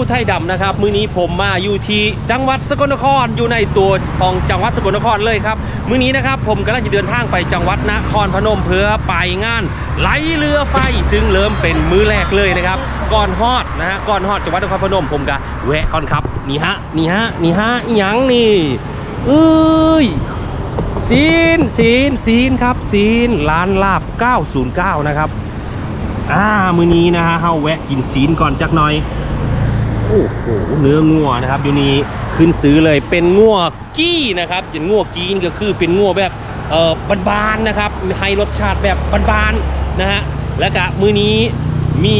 ผู้ไทยดำนะครับ มื้อนี้ผมมาอยู่ที่จังหวัดสกลนครอยู่ในตัวของจังหวัดสกลนครเลยครับ มื้อนี้นะครับผมกำลังจะเดินทางไปจังหวัดนครพนมเพื่อไปงานไหลเรือไฟซึ่งเริ่มเป็นมื้อแรกเลยนะครับ ก่อนฮอดนะฮะก่อนฮอดจังหวัดนครพนมผมก็แวะก่อนครับนี่ฮะนี่ฮะนี่ฮะหยังนี่เอ้ยซีนซีนซีนครับซีนร้านลาบ 909 นะครับอ่ามื้อนี้นะฮะเฮาแวะกินซีนก่อนจักหน่อย โอ้โหเนื้องัวนะครับอยู่นี้ขึ้นซื้อเลยเป็นงัวกี้นะครับเป็นงัวกี้นี่ก็คือเป็นงัวแบบเอ่อบานๆนะครับให้รสชาติแบบบานๆนะฮะและก็มือนี้มี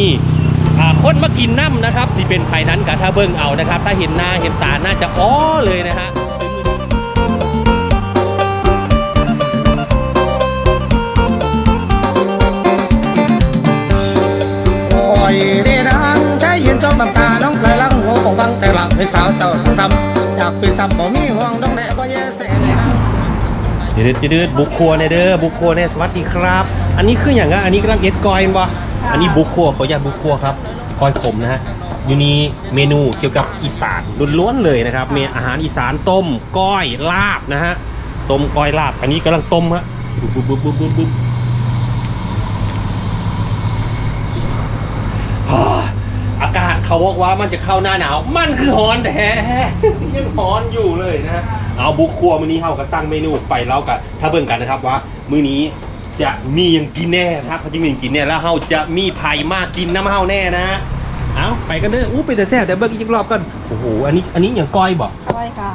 คนมากินน้ำนะครับที่เป็นภายนั้นกับถ้าเบิ้งเอานะครับ ถ้าเห็นหน้าเห็นตาน่าจะอ้อเลยนะฮะ งแต่หลังให้สาวเต่าสังทำอยากไปซ้ำบ่มีห่วงดอกแน่บ่แย่แสเลยนางเดือดเดือดบุกครัวเนี่ยเด้อบุกครัวเนี่ยสวัสดีครับ อันนี้คืออย่างอะอันนี้กำลังเอ็ดกอยมั้อันนี้บุกครัวขออนุญาตบุกครัวครับกอยขมนะฮะอยู่นี่เมนูเกี่ยวกับอีสานล้วนๆเลยนะครับมีอาหารอีสานต้มก้อยลาบนะฮะต้มก้อยลาบ อันนี้กำลังต้มฮะบุ๊บบุ๊บบุ๊บบุ๊บบุ๊บ เขาบอกว่ามันจะเข้าหน้าหนาว มันคือฮ้อนแท้ยังฮ้อนอยู่เลยนะฮะเอาบุกครัวมื้อนี้เฮาก็สร้างเมนูไปแล้วกันถ้าเบิ่งกันนะครับว่า มื้อนี้จะมีหยังกินแน่ครับเขาจะมีหยังกินแน่แล้วเฮาจะมีไผ่มากกินน้ำเฮาแน่นะเอาไปกันเด้ออู้ไปแต่แซ่บแต่เบิ่งอีกรอบกันโอ้โหอันนี้อันนี้อย่างก้อยบ่ก้อยค่ะ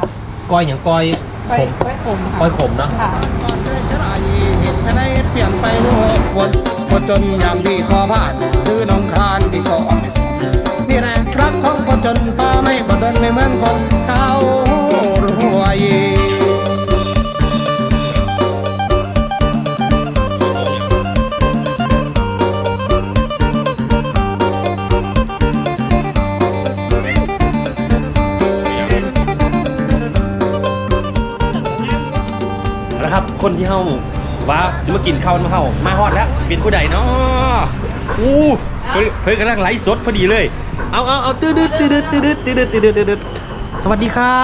ก้อยอย่างก้อยก้อยขมก้อยขมค่ะก้อยขมเนาะค่ะก่อนเดินชะลายเห็นชะไดเปลี่ยนไปโลกวนคนจนยามที่คอผ่านคือน้องคานที่ก็ไม่สนนี่แหละ รักของคนจนฟ้าไม่บดนไม่เหมือนคนเขารวยนะครับคนที่เฮาว่าสิมากินข้าวมาเฮามาฮอดแล้วเป็นผู้ใดเนาะอู้ เพิ่นเพิ่นกำลังไลฟ์สดพอดีเลย เอาเอาเอาตืดตืดตืดตืดตืดตืดตืดตืดตืดสวัสดีครั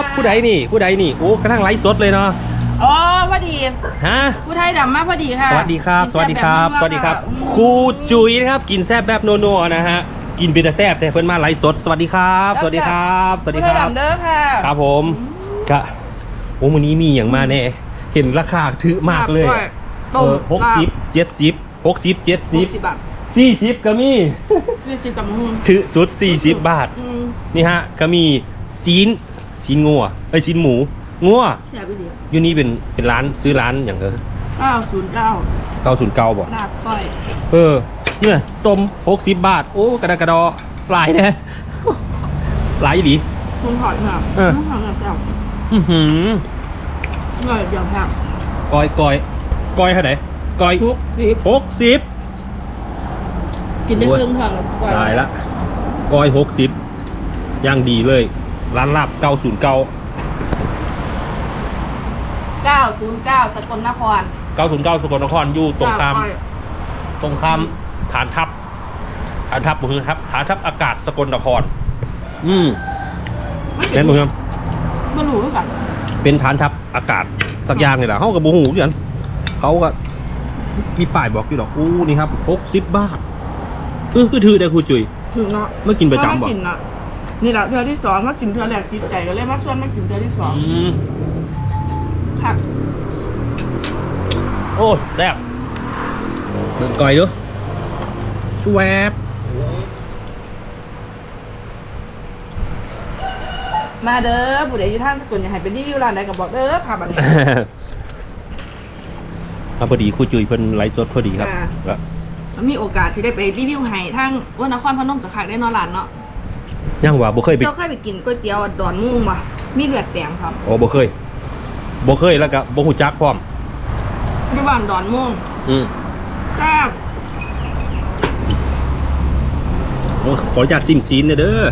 บ ผู้ใดนี่ ผู้ใดนี่ โอ้กำลังไลฟ์สดเลยเนาะ อ๋อพอดี ฮะ ผู้ไทยดำมากพอดีค่ะ สวัสดีครับกินสวัสดีครับแซ่สวัสดีครับแบบนัวๆครูจุ๋ยนะครับ กินแซ่บแบบนัวๆนะฮะ กินเป็นแต่แซ่บแต่เพิ่นมาไลฟ์สด สวัสดีครับ สวัสดีครับ สวัสดีคผู้ไทยรับดำเด้อค่ะ ครับผมกะโอ้วันนี้มีอย่างมาแน่ เห็นราคาถือมากเลยก้อต้มหกสิบเจ็ดสิบหกสิบเจ็ดสิสิบบ สิบบาทสี่สิบก็มียี่สิบกับหุ้นถือสุดสี่สิบบาท อืมนี่ฮะก็มีซีนซีนงัวเอ้ยซีนหมูงัวแซ่บไปดีอยู่นี่เป็นเป็นร้านซื้อร้านอย่างเออเก้าศูนย์เก้าเก้าศูนย์เก้าบอกลาบก้อยเออเนี่ยต้มหกสิบบาท โอ้กระดากระดอหลายแน่หลายอีหลี คุณถอดค่ะเออ คุณถอดค่ะแซ่บอือหือเงยเดี๋ยวค่ะก้อยก้อยก้อยเท่าไหร่ก้อยทุกสิบหกสิบ กินได้โอ้ยครึ่งถังก้อยตายละก้อยหกสิบย่างดีเลย ร้านลาบเก้าศูนย์เก้าเก้าศูนย์เก้าสกลนครเก้าศูนย์เก้าสกลนครอยู่ตรงข้ามลบก้อยตรงข้ามฐานทัพฐานทัพบุคือครับฐานทัพอากาศสกลนคร อืมไม่แม่นบุครับไม่รู้ด้วยกัน เป็นฐานทัพอากาศสักอย่างนี่แหละเขากับบูหูอยู่นันเขาก็มีป้ายบอกอยู่ดอกอู้นี่ครับหกสิบบาท เออคือถือได้ครูจุ๋ย ถึงเนาะเมื่อกินประจำบ่กินอะนี่แหละเทือที่สองมากินเทือแรกติดใจก็เลยมาชวนมากินเทือที่สองอืมค่ะโอ้แซ่บเบิ่งก่อยดูชวบมาเด้อผู้ใดอยู่ท่านสกุลอย่าให้เป็นรีวิวร้านใดก็บอกเด้อค่ะบัดนี้มาพอดีครูจุ๋ยเพิ่นไลฟ์สดพอดีครับอ่า ก็ มีโอกาสที่ได้ไปรีวิวให้ทั้งว่านครพนมกับขายได้เนอนร้านเนาะยังว่าบ่เคยไปเจ้าเคยไปกินก๋วยเตี๋ยวดอนมุงป่ะมีเลือดแดงครับอ๋อบ่เคยบ่เคยแล้วก็บ่ฮู้จักพร้อมที่บ้านดอนมุงอืมแซ่บอ้ขออนุญาตซิมซีนเด้อ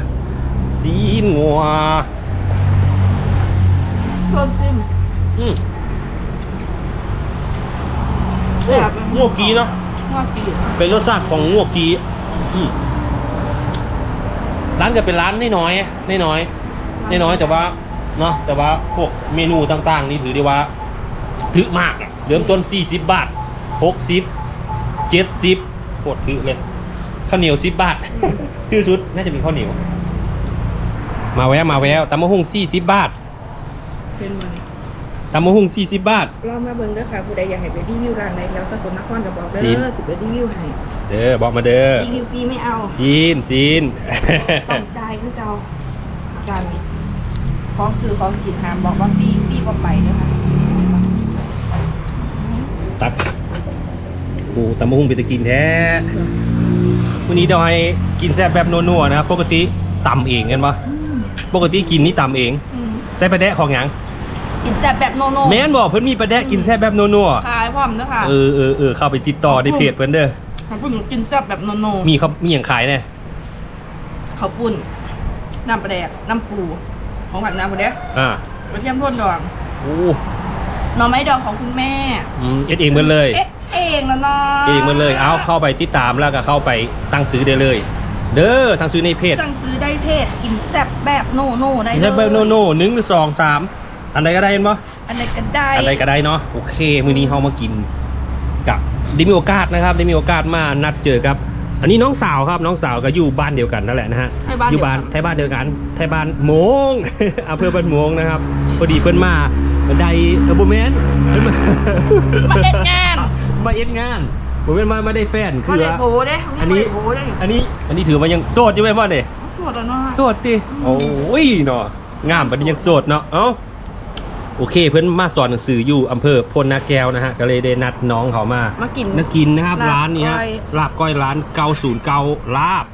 ซีนงัวเพิ่มซิมอืมแซ่บงัวกีเนาะ งัวกีเป็นรสชาติของงัวกีอืมร้านก็เป็นร้านน้อยๆน้อยๆน้อยๆแต่ว่าเนาะแต่ว่าพวกเมนูต่างๆ นี่ถือได้ว่าถือมากอะเริ่มต้น 40 บาท 60 70โคตรถือเลยข้าวเหนียว 10 บาทถือสุดน่าจะมีข้าวเหนียว มาแววมาแววตำมะฮุ่ง40 บาทเป็นมัน ตำมะฮุ่ง40 บาท ลองมาเบิ่งเด้อค่ะผู้ใดอยากให้ไปรีวิวร้านไหนแถวสกลนครก็บอกเด้ซีนอสิไปรีวิวให้เด้อบอกมาเด้อรีวิวฟรีไม่เอาซีนซีน ต้องจ่ายคือเจ้าการของซื้อของกินหามบอกว่าฟรีฟรีบ่ไปเด้อค่ะตักโอ้ตำมะฮุ่งไปตะกินแท้วันนี้ดอยกินแซ่บแบบนัวๆนะครับปกติตำเองกันปะอืมปกติกินนี่ตำเอง อืมใส่ปลาแดะของหยัง กินแซ่บแบบโนโนแม่นบอกเพิ่นมีปลาแดะกินแซ่บแบบนัวขายพร้อมเด้อค่ะๆเออเออเออเข้าไปติดต่อในเพจเพิ่นเด้อเขาพูดถึงกินแซ่บแบบโนโนมีเขามีอย่างขายเนี่ยเขาวปุ้นน้ำปลาแดกน้ำปู ของผักน้ำปลาแดกอ่ากระเทียมพ่นดองโอ้หน่อไม้ดองของคุณแม่อืมเอ็ดเองหมดเลย เอ๊ะเองแล้วเนาะเอ็ดเองหมดเลย เอาเข้าไปติดตามแล้วก็เข้าไปสั่งซื้อได้เลย เด้อสั่งซื้อในเพจสั่งซื้อได้เพจกินแซ่บแบบโนโนได้เลยใช่แบบโนโน่หนึ่งหรือสองสาม อันใดก็ได้เห็นปะอันใดก็ได้อะไรก็ได้เนาะโอเคมื้อนี้เฮามากินกับได้มีโอกาสนะครับได้มีโอกาสมานัดเจอครับ อันนี้น้องสาวครับน้องสาวก็อยู่บ้านเดียวกันนั่นแหละนะฮะให้บ้านอยู่บ้านเดียวกันไทยบ้านเดียวกันไทยบ้านโมงอำเภอบ้านโมงนะครับพอดีเพิ่นมาไดเออบ่แม่นเพิ่นมามาเอ็ดงานมาเอ็ดงานบ่แม่นมามาได้แฟนมาคือเด็ดว่าโผเด้อันนี้โผเด้อันนี้อันนี้ถือว่ายังโสดอยู่ไหมพ่อเด้สวดแล้วเนาะโสดติโอ้ยเนาะงามปานนี้ยังโสดเนาะเอ้า โอเค เพิ่นมาสอนหนังสืออยู่อำเภอพลนาแก้วนะฮะก็เลยได้นัดน้องเขามามากินนักกินนะครับลาบร้านนี้ฮะก้อยลาบก้อยร้านเกาศูนย์เกาลาบ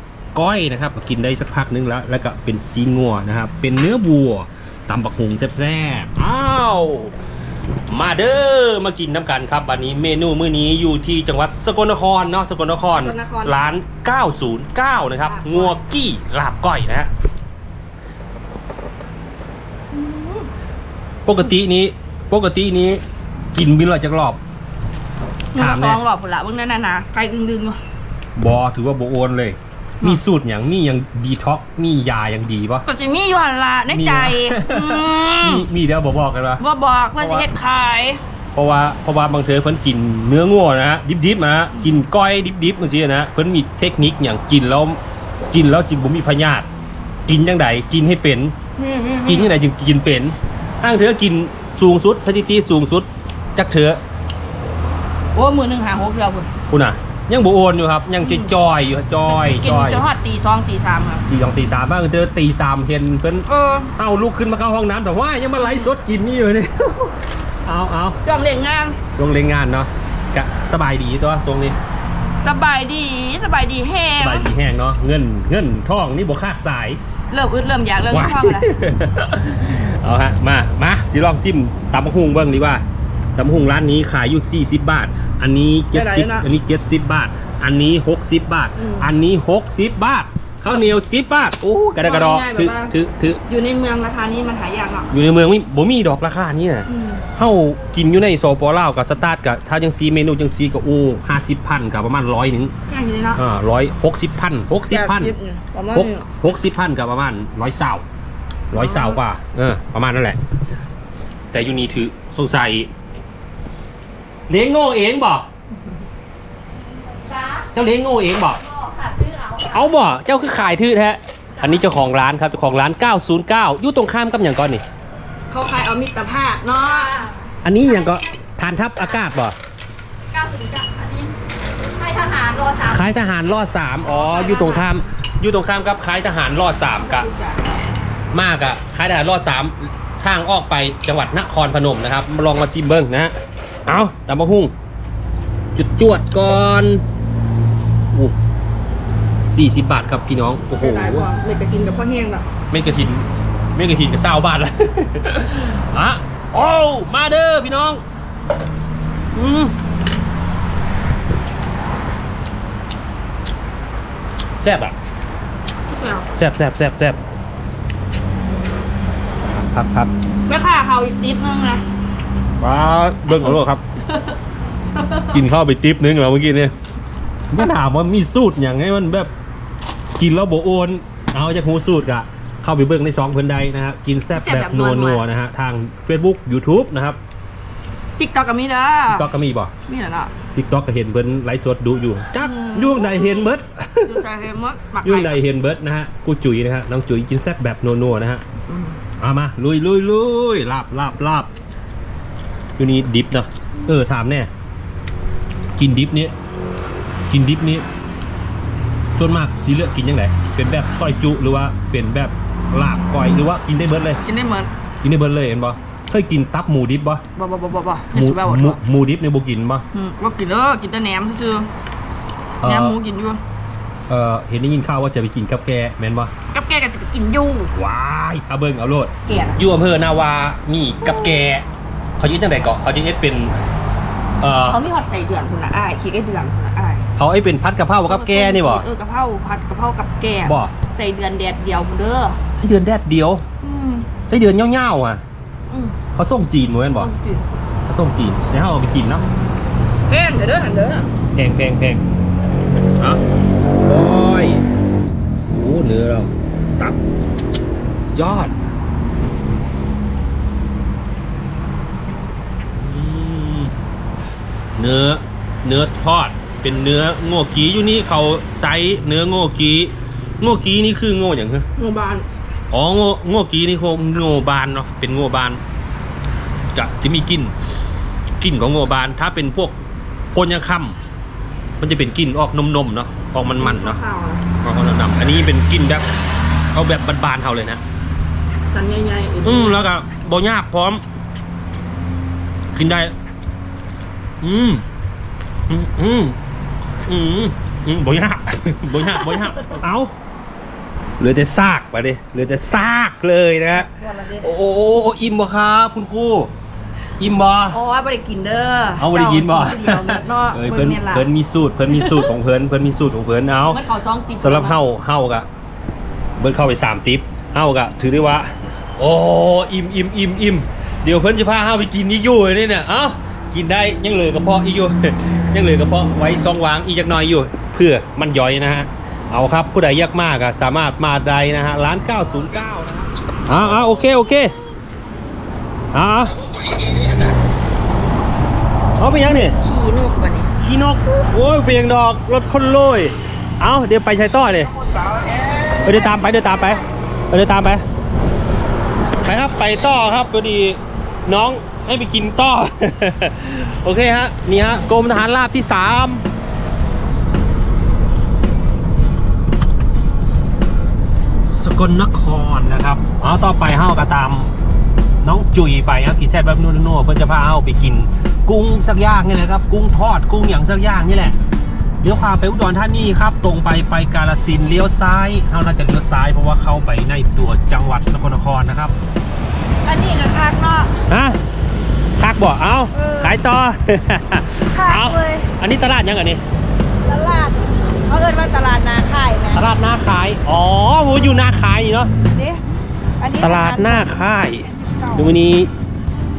ก้อยนะครับก็กินได้สักพักนึงแล้ว แล้วก็เป็นซีนงัวนะครับเป็นเนื้อวัวตำบักหุงแซ่บๆอ้าวมาเด้อมากินน้ำกันครับวันนี้เมนูมื้อนี้อยู่ที่จังหวัดสกลนครเนาะสกลนครสกลนครร้าน 909 นะครับลาบก้อยงัวกี้ลาบก้อยนะฮะ ปกตินี้ ปกตินี้ กินบินละจักรอบหนึ่งถามซแน่องหลอดผลละเบิ่งนั่นน่ะนะไก่ดึงๆอยู่บอถือว่าโบโอนเลย มีสูตรอย่างมีอย่างดีท็อกมียาอย่างดีปะ ก็สิมีอยู่หันละในใจมี อืมมีมีเดี๋ยวบอกบอกกันปะว่าบอกเพื่อสิเฮ็ดขายเพราะว่าเพราะว่าบางเธอเพิ่นกินเนื้องัวนะฮะดิบๆนะฮะกินก้อยดิบๆมันสินะเพิ่นมีเทคนิคอย่างกินแล้วกินแล้วกินบ่มีพยาธิกินจังไดกินให้เป็น กินจังไดจึงกินเป็น อ้างเธอกินสูงสุดสถิติสูงสุดจักเธอโอ้มือหนึ่งหาหกเดียวพุ่นคุณน่ะ ยังโบโอนอยู่ครับ ยังจะจอยอยู่จอยกินจอยจะฮอดตีสองตีสามครับตีสองตีสามบ้างเธอตีสามเห็นเพิ่นเออเอาลุกขึ้นมาเข้าห้องน้ำแต่ว่ายังมาไลฟ์สดกินนี่อยู่นี่เอาเอาจ้องเล่นงานช่วงเล่นงานเนาะกะสบายดีตัวช่วงนี้สบายดีสบายดีแห้สงบายดีแห้งเนาะเงินเงินทองนี่บ่ขาดสาย เริ่มอึดเริ่มอยากเริ่มว้ายท้องแล้วเอาฮะ มา มาสิลองซิมตำบักหุ่งเบิ่งดีว่าตำบักหุ่งร้านนี้ขายอยู่40 บาท อันนี้ 70 อันนี้ 70 บาท อันนี้ 60 บาท อันนี้ 60 บาท ข้าวเหนียว10บาทโอ้กระดกกระดอถือถือถืออยู่ในเมืองราคานี้มันหายากเนาะอยู่ในเมืองไม่บ่มีดอกราคานี่น่ะอืมเฮากินอยู่ในโซปอลาวกับสตาร์ทกับถ้าจังซีเมนูจังซีก็โอ้ห้าสิบพันกับประมาณร้อยหนึ่งแห้งอยู่เลยเนาะอ่าร้อยหกสิบพันหกสิบพันแปดเนี่ยประมาณหกนี้หกสิบพันกับประมาณร้อยเศร้าร้อยเศร้ากว่า เออ ประมาณนั่นแหละ แต่อยู่นี่ถือสงสัยเลี้ยงโง่เองบ่จ้าเจ้าเลี้ยงโง่เองบ่ก็ค่ะซื้อเอา เอาบ่เจ้าคือขายทื่อแท้อันนี้เจ้าของร้านครับเจ้าของร้าน 909อยู่ตรงข้ามกับอย่างก่อนนี่ เขาขายเอามิตรภาพเนาะอันนี้อย่างก็ทานทัพอากาศบ่เก้าสิบจ้ะอันนี้ให้ทหารรอสามค่ายทหารรอดสามอ๋ออยู่ตรงข้ามอยู่ตรงข้ามกับค่ายทหารรอดสามกะ มากอะค่ายทหารรอดสามทางออกไปจังหวัดนครพนมนะครับมาลองมาชิมเบิ้งนะฮะเอาตำมะฮุ่งจุดจวดก่อนอู้ สี่สิบบาทครับพี่น้องโอ้โหได้พอเลยไปกินกับพ่อแห้งเนาะเม็ดกระถินเม็ดกระถินกับเศร้าบาทละอะโอ้มาเด้อพี่น้องอืมแซ่บอะเชียวแซ่บแซ่บแซ่บแซ่บครับครับแม่ค่ะเขาอีกนิดนึงนะว้าเบิ้งเอาโลดครับ กินข้าวไปติ๊บนึงแล้วเมื่อกี้เนี่ยก็ถามว่ามีสูตรอย่างไงมันแบบ กินแล้วโบโอนเอาจากหูสูตรกะเข้าไปเบิ้งในช่องเพิ่นใดนะฮะกินแซ่บแบบนัวๆนะฮะทาง Facebook YouTube นะครับติ๊กต็อกกับมีเด้อก็ก็มีบ่มีเหรอเนาะทิกต็อกก็เห็นเพิ่นไลฟ์สดดูอยู่จักอืมยุ่งใดเห็นเบิดดูใจเฮมดหมักยุ่งไข่ใดเห็นเบิดนะฮะกูจุ๋ยนะฮะน้องจุ๋ยกินแซ่บแบบนัวๆนะฮะอืมเอามาลุยลุยลุยลาบลาบลาบอยู่นี่ดิฟเนาะเออถามแน่กินดิฟนี้กินดิฟนี้ ส่วนมากสีเลือกกินยังไงเป็นแบบซอยจุหรือว่าเป็นแบบลาบก้อยหรือว่ากินได้เบิดเลย กินได้เหมือนกินได้เบิดเลยเห็นบ่เคยกินตับหมูดิบบ่บ่บ่บ่บ่บ่หมูอย่าสิว่าบ่หมูหมูดิบในยบ่กินบ่อืมบ่กินเด้อกินแต่แหนมซื่อเอ่ๆแหนอมหมูกินอยู่เอ่อเห็นได้ยินข่าวว่าจะไปกินกับแกแม่นบ่กับแกก็จะไปกินอยู่ว้ายเอาเบิ่งเอาโลดแกน่ะอยู่อำเภอนาวามีกับแกเขายึดจังไดเกาะเขาจะเฮ็ดเป็นเอ่อเขามีฮอดใส่เดือนพุ่นน่ะอ้ายคิดได้เดือนพุ่นน่ะอ้าย เขาไอ้เป็นพัดกะเพรากับแกนี่บ่เออกะเพราผัดกะเพรากับแกบ่ใส่เดือนแดดเดียวพุ่นเด้อไส้เดือนแดดเดียวอืมไส้เดือนเงาวๆอะอืมเขาส่งจีนเหมือนบ่อืมเขาส่งจีนเดี๋ยวเราเอาไปกินเนาะแพงเด้อเด้อหันเด้อแพงแพงแพงเอะโอ้ยโอ้เนื้อเราตับสุดยอดอืมเนื้อเนื้อทอด เป็นเนื้อโง่กีอยู่นี่เขาไซส์เนื้อโง่กีโง่กีนี่คือโง่อย่างเงี้ยโรงพยาบาลอ๋อโง่โง่กีนี่คงโง่บานเนาะเป็นโง่บานจะจะมีกลิ่นกลิ่นของโง่บาน ถ้าเป็นพวกโพนยังค่ำมันจะเป็นกลิ่นออกนมๆเนาะออกมันๆเนาะข้าวอะออกนำๆอันนี้เป็นกลิ่นแบบเอาแบบบานๆเขาเลยนะสันใหญ่ๆอืมแล้วก็บอยากพร้อม กินได้ อืม อืม อืมอืมอืมบอยากบอยากบอยากเอาเหลือแต่ซากไปดิเหลือแต่ซากเลยนะฮะวันละเด้อโอ้โหอิ่มบ่ครับคุณครูอิ่มบ่ โอ้ยบ่ได้กินเด้อเอาบ่ได้กินบ่เจ้ากินผู้เดียวเม็ดเนาะเอ้ยเบิ่เพิ่นงเนี่ยล่ะเพิ่นมีสูตรเพิ่นมีสูตรของเพิ่นเพิ่นมีสูตรของเพิ่นเอามันเขาซองติดสำหรับเฮาเฮากะเบิ่นเข้าไปสามติ๊บเฮากะถือได้ว่า โอ้อิ่มอิ่มอิ่มอิ่มเดี๋ยวเพิ่นจะพาเฮาไปกินอีกอยู่นี่เนี่ยเอ้า กินได้ยังเหลือกระเพาะอีกอยู่ ยังเหลือกระเพาะไว้ซองวางอีกจักหน่อยอยู่ เพื่อมันย่อยนะฮะเอาครับผู้ใดอยากมากอะสามารถมาได้นะฮะร้าน 909นะฮะอ่าอ่าโอเคโอเคอ่าเอาไปยังเนี่ยขี่นกบ่นี่ขี้นกโอ้ยเปลียงดอกรถคนโรยเอาเดี๋ยวไปใช้ต่อเลยเออเดี๋ยวตามไปเดี๋ยวตามไปเออเดี๋ยวตามไปไปครับไปต่อครับพอดีน้อง ให้ไปกินต่อ โอเคฮะ นี่ฮะกรมทหารราบที่สามสกลนครนะครับเอาต่อไปเฮาก็ตาม น้องจุยไปครับกินแซ่บแบบนัวๆเพื่อจะพาเฮาไปกิน กุ้งสักอย่างนี่แหละครับ กุ้งทอดกุ้งอย่างสักอย่างนี่แหละเลี้ยวขวาไปอุดรธานีครับ ตรงไปไปกาลสินธุ์เลี้ยวซ้ายเฮาน่าจะเลี้ยวซ้ายเพราะว่าเข้าไปในตัวจังหวัดสกลนครนะครับ อันนี้ก็คักเนาะฮะ คักบ่เอาเออขายต่อคักเอาเลย อันนี้ตลาดยังอันนี้ ตลาดเขาเอิ้นว่าตลาดนาค่ายแม่ตลาดหน้าขาย อ๋อโหอยู่หน้าขายนี่เนาะเด้อันนี้ตลาดหน้าค่ายเดี๋ยววันนี้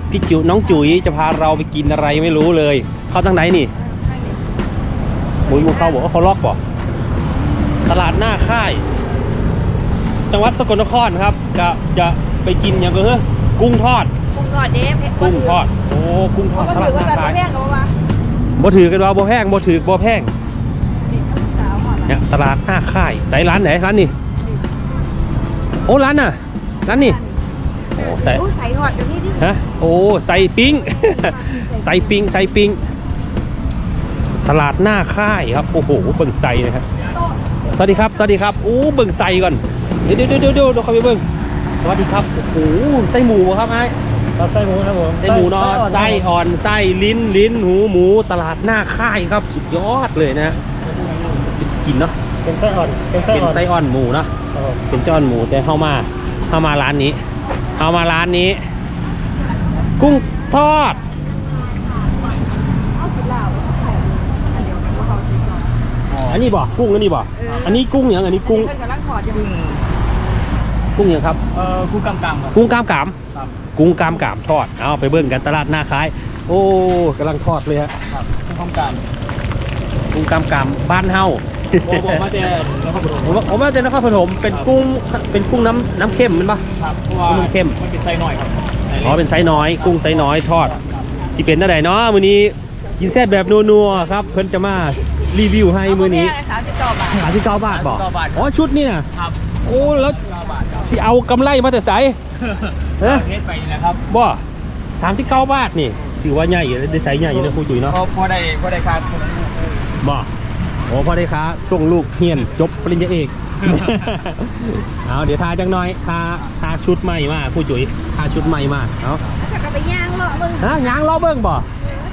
พี่จิ๋วน้องจุ๋ยจะพาเราไปกินอะไรไม่รู้เลย เข้าทางไหนนี่มุ้ยมูเข้าบอกว่าเขาล็อกบ่ตลาดหน้าค่าย จังหวัดสกลนครครับ จะจะไปกินอย่างก็เฮ้ยกุ้งทอด กุ้งทอดเด้เพชรกุ้งทอด โอ้ กุ้งทอเขาดก็ตลาถืดอหว่าน้าจัดค่ายแพงแล้ววะบ่ถือกันว่าบ่แพงบ่ถือบ่แพงสาวหอดเนี่ยตลาดหน้าค่ายใส่ร้านไหนร้านนี้ โอ้ร้านน่ะ ร้านนี้ โอ้ใส่อู้ใส่หอดเดี๋ยวนี้ดิฮะ โอ้ใส่ปิ้ง ใส่ปิ้งใส่ปิ้ง ตลาดหน้าค่ายครับ โอ้โหเบิ่งใส่นะครับ สวัสดีครับ สวัสดีครับอู้เบิ่งใส่ก่อน เดี๋ยวเดี๋ยวเดี๋ยวเดี๋ยวเดี๋ยวเข้าไปเบิ่งสวัสดีครับ โอ้โหไส้หมูบ่ครับไอ้ ครับไส้หมูครับผมไส้หมูเนาะไส้อ่อนไส้ลิ้นลิ้นหูหมูตลาดหน้าค่ายครับสุดยอดเลยนะกินเนาะเป็นไส้อ่อนเป็นไส้เป็นอ่อนไส้อ่อนหมูเนาะครับผมเป็นไส้อ่อนหมูแต่เข้ามาเข้ามาร้านนี้เข้ามาร้านนี้ กุ้งทอดเอาสิลาวอันเดียวกันว่าเขาสิก่อนอันนี้บ่กุ้งอันนี้บ่เอออัอันนี้กุ้งอย่างอันนี้กุ้งเพิ่นกำลังขอดยัง กุ้งกุ้งยังครับเอ่อกุ้งกำกำครับกุ้งกล้ามกรามครับกุ้งกล้ามกรามทอดเอาไปเบิ่งกันตลาดหน้าคาย โอ้กำลังทอดเลยฮะครับกุ้งกำกำกุ้งกล้ามกรามบ้านเฮาโอ้ผมมาแต่นครปฐมผมว่าผมว่าเป็นนครปฐมเป็นกุ้งเป็นกุ้งน้ำน้ำเค็มมันปะครับเพราะว่ากุ้งเข้มมันเป็นไซส์น้อยครับไซส์อ๋อเป็นไซส์น้อย กุ้งไซส์น้อยทอดสิเป็นได้เนาะมื้อนี้กินแซ่บแบบนัวๆครับเพิ่นจะมารีวิวให้มื้อนี้สามสิบเก้าบาทสามสิบเก้าบาทบอกอ๋อชุดนี่น่ะครับ โอ้แล้วเก้าบาทครับสิเอากำไรมาแต่ไสเอ๊ะเทสไปนี่แหละครับบ่สามสิบเก้าบาทนี่ ถือว่าใหญ่อยู่ได้ไซส์ใหญ่อยู่นะครูจุ๋ยเนาะพอพอได้พอได้ครับบ่โอ้พอได้ค้าส่งลูกเฮียนจบปริญญาเอกเอาเดี๋ยวทาจังน้อยทาทาชุดใหม่มาครูจุ๋ยทาชุดใหม่มาเอาถ้าก็ไปย่างเลาะมึงฮะยางล้อเบิ้งบ่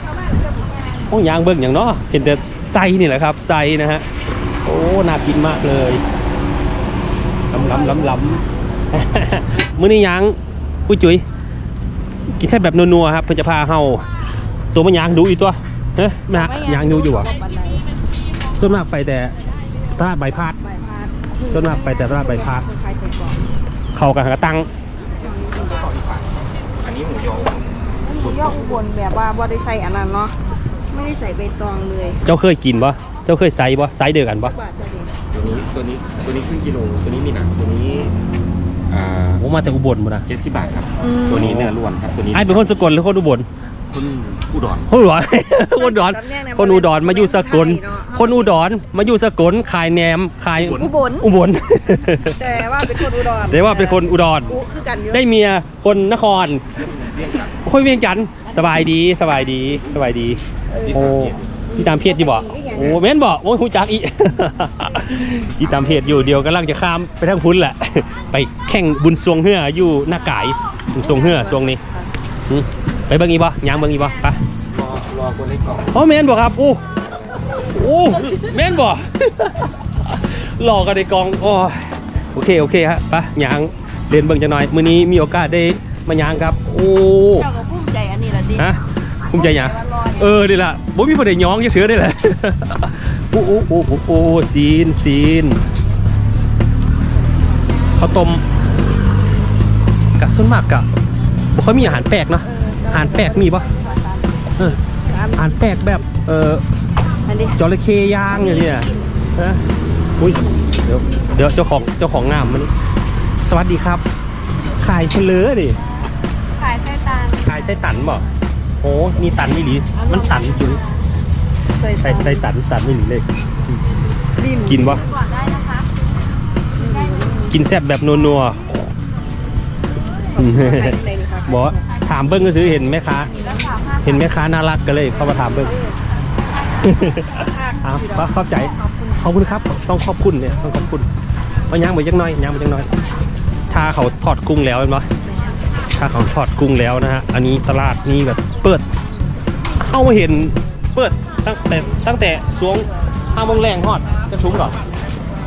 เขาบ้านก็ไปย่างห้องยางเบิ้งอย่างเนาะเห็นแต่ไซนี่แหละครับไซนะฮะโอ้น่ากินมากเลย ล้ำล้ำล้ำล้ำมื้อนี้ยางครูจุ๋ยกินแค่แบบนัวๆครับเพื่อจะพาเฮาตัวมันยางดูอยู่ตัวเฮ้ยแม่ฮะยางดูอยู่บ่ส่วนมากไปแต่ตลาดใบพาดใบพาดส่วนมากไปแต่ตลาดใบพาดคล้ายๆไส้กรอกเขากับหากระตังอันนี้หมูยอหมูยออุบลแบบว่าบ่ได้ใส่อันนั้นเนาะไม่ได้ใส่ใบตองเลย เจ้าเคยกินปะเจ้าเคยไซส์ปะไซส์เดียวกันปะบาทเท่านี้ ตัวนี้ตัวนี้ตัวนี้ครึ่งกิโลตัวนี้มีหนังตัวนี้อ่าผมมาแต่อุบลหมดนะเจ็ดสิบบาทครับ อืม ตัวนี้เนื้อล้วนครับตัวนี้ไอ้เป็นคนสกลหรือคนอุบลคุณอุดรคนอุดร คนอุดร คนอุดรมาอยู่สกล คนอุดรมาอยู่สกลขายแหนมขายอุบลอุบล แต่ว่าเป็นคนอุดรแต่ว่าเป็นคนอุดร อุคือกันอยู่ได้เมียคนนครเรียกกันคนเวียงจันทร์สบายดีสบายดีสบายดี โอ้พี่ตามเพจอยู่บ่ โอ้แม่นบ่โอ้ยหูจักอีพี่ตามเพจอยู่เดียวกำลังจะข้ามไปทางพุ้นแหละ ไปแข่งบุญสวงเฮืออยู่หน้ากายบุญสวงเฮือสวงนี้หึไปเบิ่งอีบ่ยางเบิ่งอีบ่ไปรอรอคนเล็กก่อนอ๋อแม่นบ่ครับโอ้โอ้แม่นบ่หลอกกันในกองโอ้ยโอเคโอเคฮะไปยางเรียนเบิ่งจะหน่อยมื้อนี้มีโอกาสได้มายางครับ โอ้เจ้าก็ภูมิใจอันนี้ละดิฮะภูมิใจหยัง เออนี่แหละบ่มีผู้ใดย้องจะเชื้อได้แหละโอ้โอ้โอ้โอ้โอ้ซีนซีนข้าวต้มกับส่วนมากกะบ่ค่อยมีอาหารแปลกเนาะอาหารแปลกมีปะเอออาหารแปลกแบบเอออันนี้จระเข้ย่างอย่างเนี้ยนะอุ้ยเดี๋ยวเดี๋ยวเจ้าของเจ้าของงามมัน สวัสดีครับ ขายเฉลอดิขายไส้ตาลขายไส้ตันบ่ โอ้มีตันนี่หรือมันตันจุ๋ยใส่ใส่ใส่ตันตันนี่หรือเลยลิ้นกินปะก่อนได้นะคะกินแซ่บแบบนัวใส่ในนี่ครับๆบอกว่าถามเบิ้งก็ซื้อเห็นแม่ค้ารักษาผ้าเห็นแม่ค้าน่ารักก็เลยเข้ามาถามเบิ้งเอาก็เข้าใจขอบคุณครับ ต้องขอบคุณเนี่ยต้องขอบคุณมาย่างไปจังน้อยย่างไปจังน้อยถ้าเขาทอดกุ้งแล้วเห็นปะ ถ้าเขาทอดกุ้งแล้วนะฮะ อันนี้ตลาดนี้แบบเปิดเข้ามาเห็นเปิดตั้งแต่ตั้งแต่ช่วงห้าโมงแรงฮอดจะทุ่มก่อน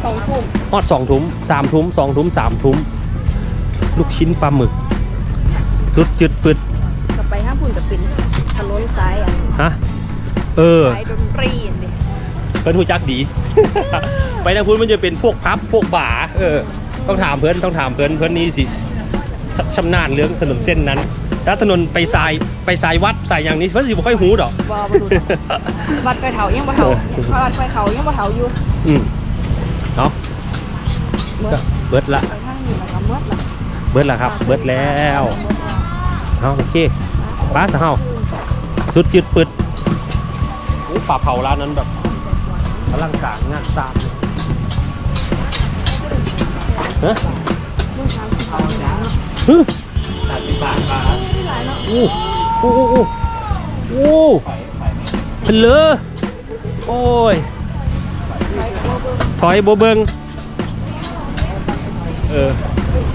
สองทุ่มฮอดสองทุ่มสามทุ่มสองทุ่มสามทุ่มลูกชิ้นปลาหมึก สุดจืดปึดกับไปห้างพุ่นกับเป็นถนนซ้ายอันฮะเออสายดนตรีอันนี้เพื่อนหูจักดี ไปทางพุ้นมันจะเป็นพวกพับพวกบ่าเออ ต้องถามเพื่อนต้องถามเพื่อนเพื่อนนี่สิ ชชำนาญเรื่องถนนเส้นนั้นถ้าถนนไปสายไปสายวัดสายอย่างนี้เพื่อนสิบ่ค่อยหูดอกบอบดูวัดไปเถายังบ่เถาวัดไปเถายังบ่เถาอยู่อืมเนาะเมื่อก็เบิดละไปทางนี้แล้วก็เมื่อละเบิดละครับ เบิดแล้วเอาโอเคป้าสะเฮาสุดจืดปึดโอ้ป่าเผาร้านนั้นแบบอลังการงานสร้างเลย ฮะลูกช้างสิเผาแล้วฮึสามสิบบาทบาทโอ้โอ้โอ้โอ้โอ้เฉลอโอ้ยถอยโบเบิงเออ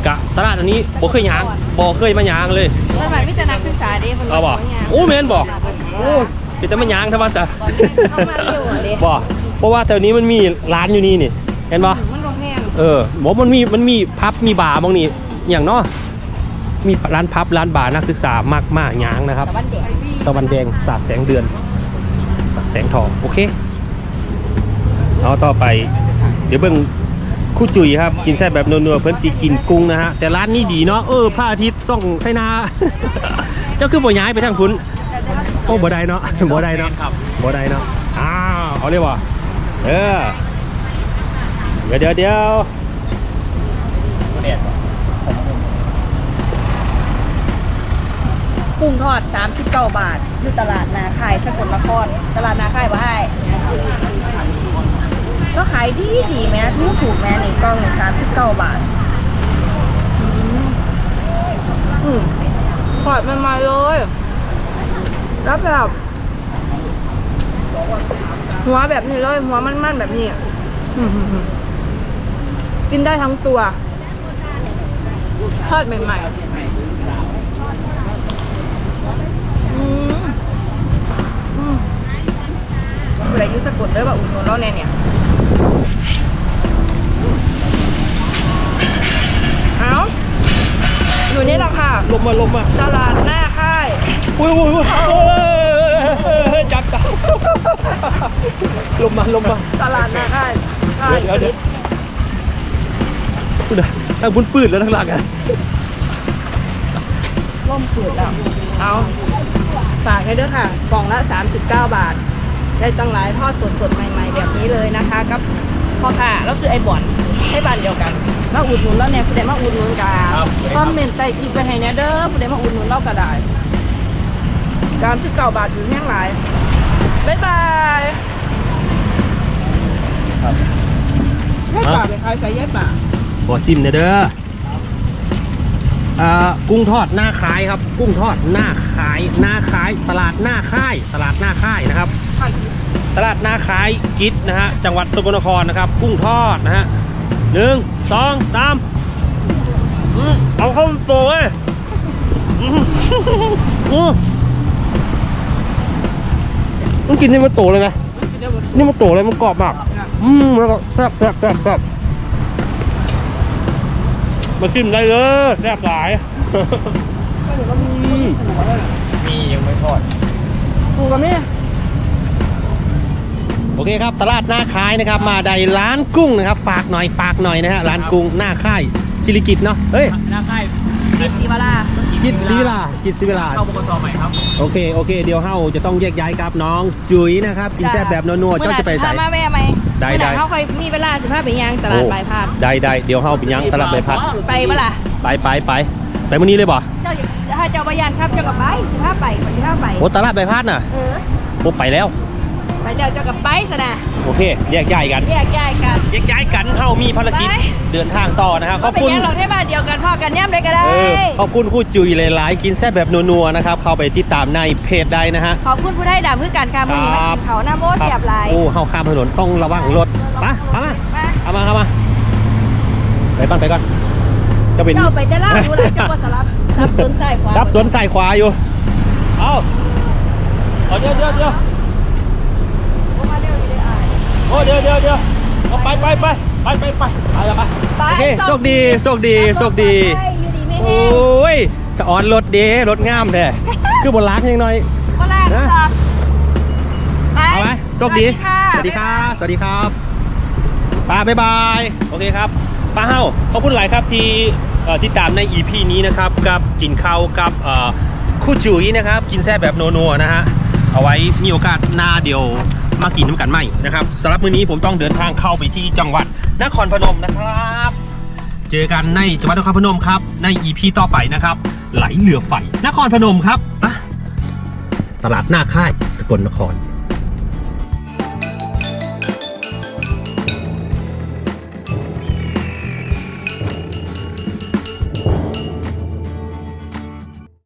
กะตลาดอันนี้บ่เคยยางบ่เคยมายางเลยเมื่อวานมีแต่นักศึกษาเด้เพิ่นเอาบ่โอ้แม่นบ่โอ้เป็นแต่มายางทว่าซะเข้ามาอยู่อะเด้บ่เพราะว่าแถวนี้มันมีร้านอยู่นี่นี่เห็นบ่มันโรงแรมเออบอกมันมีมันมีพับมีบาร์บางนี่อย่างเนาะ มีร้านพับร้านบาร์นักศึกษามากมากยางนะครับตะวันแดงตะวันแดงสาดแสงเดือนสาดแสงทองโอเคเอาต่อไป เดี๋ยวเบิ่งคู่จุ๋ยครับ กินแซ่บแบบนัวๆเพิ่นสิกินกุ้งนะฮะแต่ร้านนี้ดีเนาะเออพระอาทิตย์ส่องใส่หนาเจ้าคือบ่ย้ายไปทางพุ้นโอ้บ่ได้เนาะบ่ได้เนาะครับบ่ได้เนาะอ้าวเอาเลยบ่เออเดี๋ยวเดี๋ยวเดี๋ยว กุ้งทอด 39 บาทอยู่ตลาดนาคายสกลนคร ตลาดนาคายบ่ให้ก็ขายดีดีแม้ถูกถูกแม้นี่กล่องหนึ่ง39บาท อืมทอดใหม่ๆเลย แล้วแบบหัวแบบนี้เลย หัวมันๆแบบนี้กินได้ทั้งตัว ทอดใหม่ๆ ไรอยุสะกดเด้อว่าอุ่นนเราแน่เนี่ยเอาอยู่นี่แหละค่ะ ลมมาลมมาตลาดหน้าค่ายอุ้ยอุ้ยอุ้ยเอ้ยจับจับลมมาลมมาตลาดหน้าค่ายค่ายเดี๋ยวเดี๋ยวพูดนะทางบุญปืนแล้วทั้งหลังอะร่มปิดแล้วเอาฝากให้ด้วยค่ะ กล่องละ 39 บาท ได้ตั้งหลายทอดสดๆใหม่ ๆ แบบนี้เลยนะคะกับพ่อค้าแล้วคือไอ้บ่อนให้บ้านเดียวกันมาอุดหนุนแล้วเนี่ยผู้ใดมาอุดหนุนกันครับคอมเมนต์ใต้คลิปไปให้แน่เด้อผู้ใดมาอุดหนุนเราก็ได้การที่เก่าบาทอยู่แห้งหลายบ๊ายบายครับให้ป่าไปขายใส่แย่ป่าขอชิมหนะเด้ออ่ากุ้งทอดหน้าขายครับ กุ้งทอดหน้าขายหน้าขายตลาดหน้าค่าย ตลาดหน้าค่ายนะครับ ตลาดหน้าขายกิจนะฮะ จังหวัดสกลนครนะครับ กุ้งทอดนะฮะหนึ่งสองสามอืมเอาเข้าโตเว้ยอืมอืมมันกินนี่มันโตเลยนะนี่มันโตเลยมันกรอบมาก อืมแล้วก็แซ่บแซ่บแซ่บแซ่บมาจิ้มได้เลยแซ่บหลายอืมมียังไม่ทอดปูกับนี่ โอเคครับตลาดหน้าค่ายนะครับ มาได้ร้านกุ้งนะครับฝากหน่อยฝากหน่อยนะฮะร้านกุ้งหน้าค่ายศิริกิตเนาะเฮ้ยหน้าค่ายกิสีวารากิจศิวิลากิจศิวิลาเข้าบกสใหม่ครับโอเคโอเคเดี๋ยวเฮาจะต้องแยกย้ายครับน้องจุ๋ยนะครับกินแซ่บแบบนัวๆเจ้าจะไปใส่มาแว่ไหมได้ได้เขาเคยมีเวลาสิบห้าไปยังตลาดปลายพาดได้ได้เดี๋ยวเฮาไปยังตลาดใบพัดไปเมื่อไหร่ไปไปไปไปมื้อนี้เลยบ่เจ้าอย่าถ้าเจ้าบายันครับเจ้ากับไปสิบห้าไปสิบห้าไปโอ้ตลาดใบพัดน่ะเออโอ้ไปแล้ว ไปเจ้าเจ้ากับไปซะนะโอเคแยกย้ายกันแยกย้ายกันแยกย้ายกันเฮามีภารกิจไปเดินทางต่อนะครับขก็อบเป็นคุณยังเราที่บ้านเดียวกันพ่อกันย่ำเลยก็ได้เออขอบคุณครู่จุยหลายๆกินแซ่บแบบนัวๆนะครับเข้าไปติดตามในเพจได้นะฮะขอบคุณผู้ได้ดำคือการค่ะมือนี้มาครักิบนเขาหน้าโมเสียบไหลายโอ้เข้าข้ามถนนต้องระวังรถไปเอามามาเอามาเอามาไปก่อนไปก่อนจะเป็นเจ้าไปจะล่าดูเลยเจ้าก็สลับรับสนใจขวารับสวนสายขวาอยู่เอาเอาเดี๋ยวเดี๋ยวเดี๋ยว โอ้เดี๋ยวเดี๋ยวเดี๋ยวเอาไปไปไปไปไปไปไปแล้วไปไปโอเคโชคดีโชคดีโชคดีไปอยู่ดีไม่โอแห้ง้ยสะออนรถเด้รถงามแท้คือบนล้างยังน้อยก็แรกนะจ้ะไปเอาไหมโชคดีสวัสดีค่ะสวัสดีครับป้าบ๊ายบายโอเคครับป้าเฮาขอบคุณหลายครับที่เอ่อติดตามใน EP นี้นะครับกับกินข้าวกับเอ่อคู่จุ๋ยนะครับ กินแซ่บแบบนัวๆนะฮะเอาไว้มีโอกาสหน้าเดียว มากินน้ำกันไหมนะครับสำหรับมื้อนี้ผมต้องเดินทางเข้าไปที่จังหวัดนครพนมนะครับ เจอกันในจังหวัดนครพนมครับ ใน EP ต่อไปนะครับ ไหลเรือไฟนครพนมครับตลาดหน้าค่ายสกลนคร